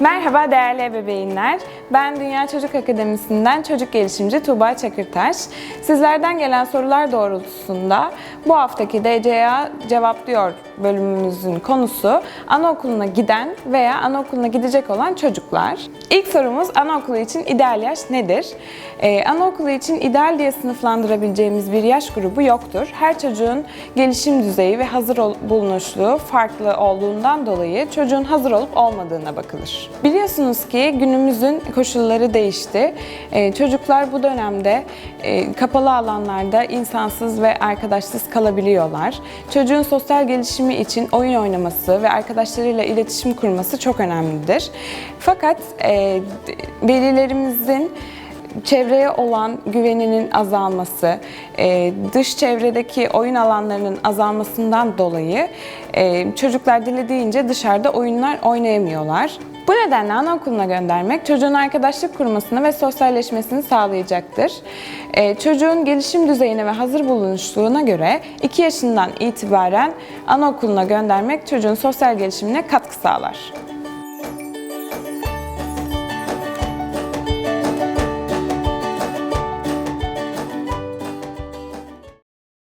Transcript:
Merhaba değerli ebeveynler. Ben Dünya Çocuk Akademisi'nden çocuk gelişimci Tuğba Çakırtaş. Sizlerden gelen sorular doğrultusunda bu haftaki DCA cevaplıyor bölümümüzün konusu anaokuluna giden veya anaokuluna gidecek olan çocuklar. İlk sorumuz anaokulu için ideal yaş nedir? Ee, anaokulu için ideal diye sınıflandırabileceğimiz bir yaş grubu yoktur. Her çocuğun gelişim düzeyi ve hazır bulunuşluğu farklı olduğundan dolayı çocuğun hazır olup olmadığına bakılır. Biliyorsunuz ki günümüzün koşulları değişti. Ee, çocuklar bu dönemde e, kapalı alanlarda insansız ve arkadaşsız kalabiliyorlar. Çocuğun sosyal gelişimi için oyun oynaması ve arkadaşlarıyla iletişim kurması çok önemlidir. Fakat e, velilerimizin çevreye olan güveninin azalması, e, dış çevredeki oyun alanlarının azalmasından dolayı e, çocuklar dilediğince dışarıda oyunlar oynayamıyorlar. Bu nedenle anaokuluna göndermek çocuğun arkadaşlık kurmasını ve sosyalleşmesini sağlayacaktır. E, Çocuğun gelişim düzeyine ve hazır bulunuşluğuna göre 2 yaşından itibaren anaokuluna göndermek çocuğun sosyal gelişimine katkı sağlar.